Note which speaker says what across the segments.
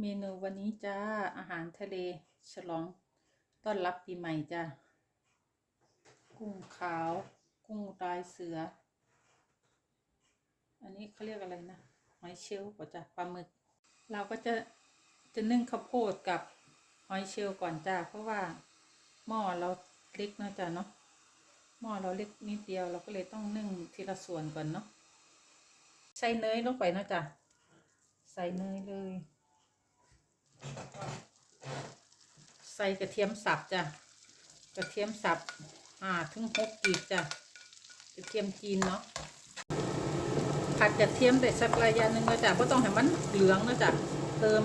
Speaker 1: เมนูวันนี้จ้า อาหารทะเลฉลอง ต้อนรับปีใหม่จ้ากุ้งขาว กุ้งลายเสือ อันนี้เขาเรียกอะไรนะหอยเชลล์ป่ะจ้ะปลาหมึก เราก็จะจะนึ่งข้าวโพดกับหอยเชลล์ก่อนจ้าเพราะว่าหม้อเราเล็กนะจ้ะเนาะหม้อเราเล็กนิดเดียวเราก็เลยต้องนึ่งทีละส่วนก่อนเนาะใส่เนยลงไปนะจ้ะใส่เนยเลย ใส่กระเทียมสับจ้ะกระเทียมสับอ่าถึงหกกีบจ้ะกระเทียมจีนเนาะผัดกระเทียมได้สักระยะหนึ่งแล้วจ้ะเพราะต้องให้มันเหลืองนะจ้ะเติม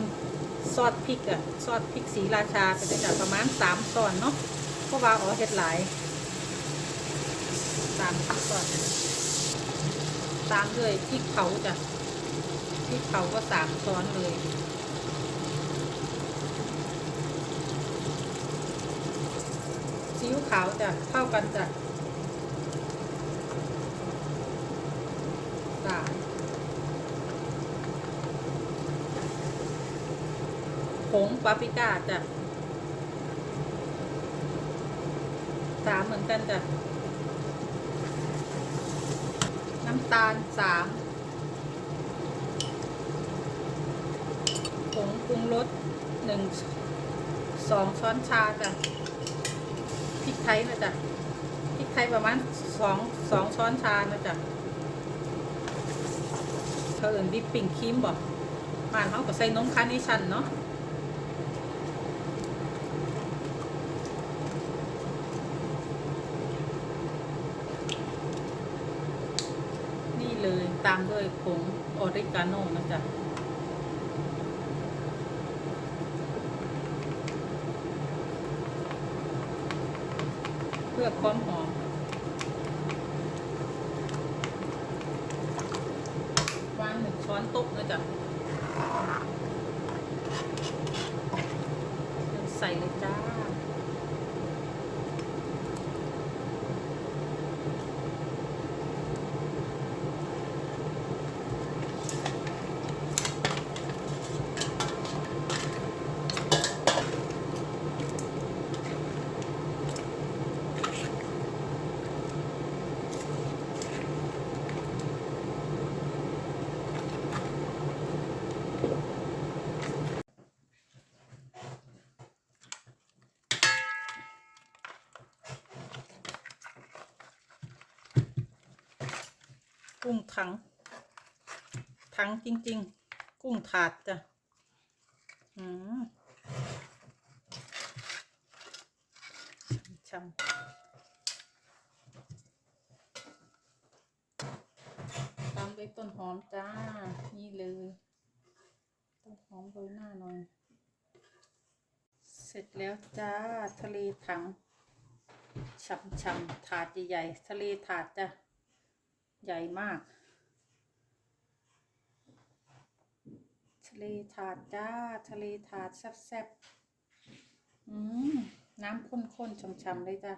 Speaker 1: ซอสพริกอะซอสพริกสีราชาไปเลยจ้ะประมาณสามช้อนเนาะเพราะว่าอ๋อเห็ดหลายสามช้อนตามด้วยพริกเผาจ้ะพริกเผาก็สามช้อนเลย อิ๊วขาวจ้ะเท่ากันจ้ะสามผงปาปิก้าจ้ะสามเหมือนกันจ้ะน้ำตาลสามผงปรุงรสหนึ่งสองช้อนชาจ้ะ พริกไทยนะจ๊ะพริกไทยประมาณสองสองช้อนชานะจ๊ะเขาเอิญวิปปิ้งครีมบอกบ้านเขาก็ใส่นมคาร์เนชั่นเนาะนี่เลยตามด้วยผงออริกาโน่นะจ๊ะ พื่อความหอมวางหนึ่งช้อนโต๊ะนะจ๊ะใส่เลยจ้า กุ้งถัง ถังจริง ๆ กุ้งถาดจ้ะอืมช่ำตามด้วยต้นหอมจ้า นี่เลย ต้นหอมโรยหน้าหน่อย เสร็จแล้วจ้า ทะเลถังช่ำๆถาดใหญ่ๆทะเลถาดจ้ะ ใหญ่มาก ทะเลถาดจ้า ทะเลถาดแซ่บๆ อืม น้ำข้นๆช่ำๆเลยจ้ะ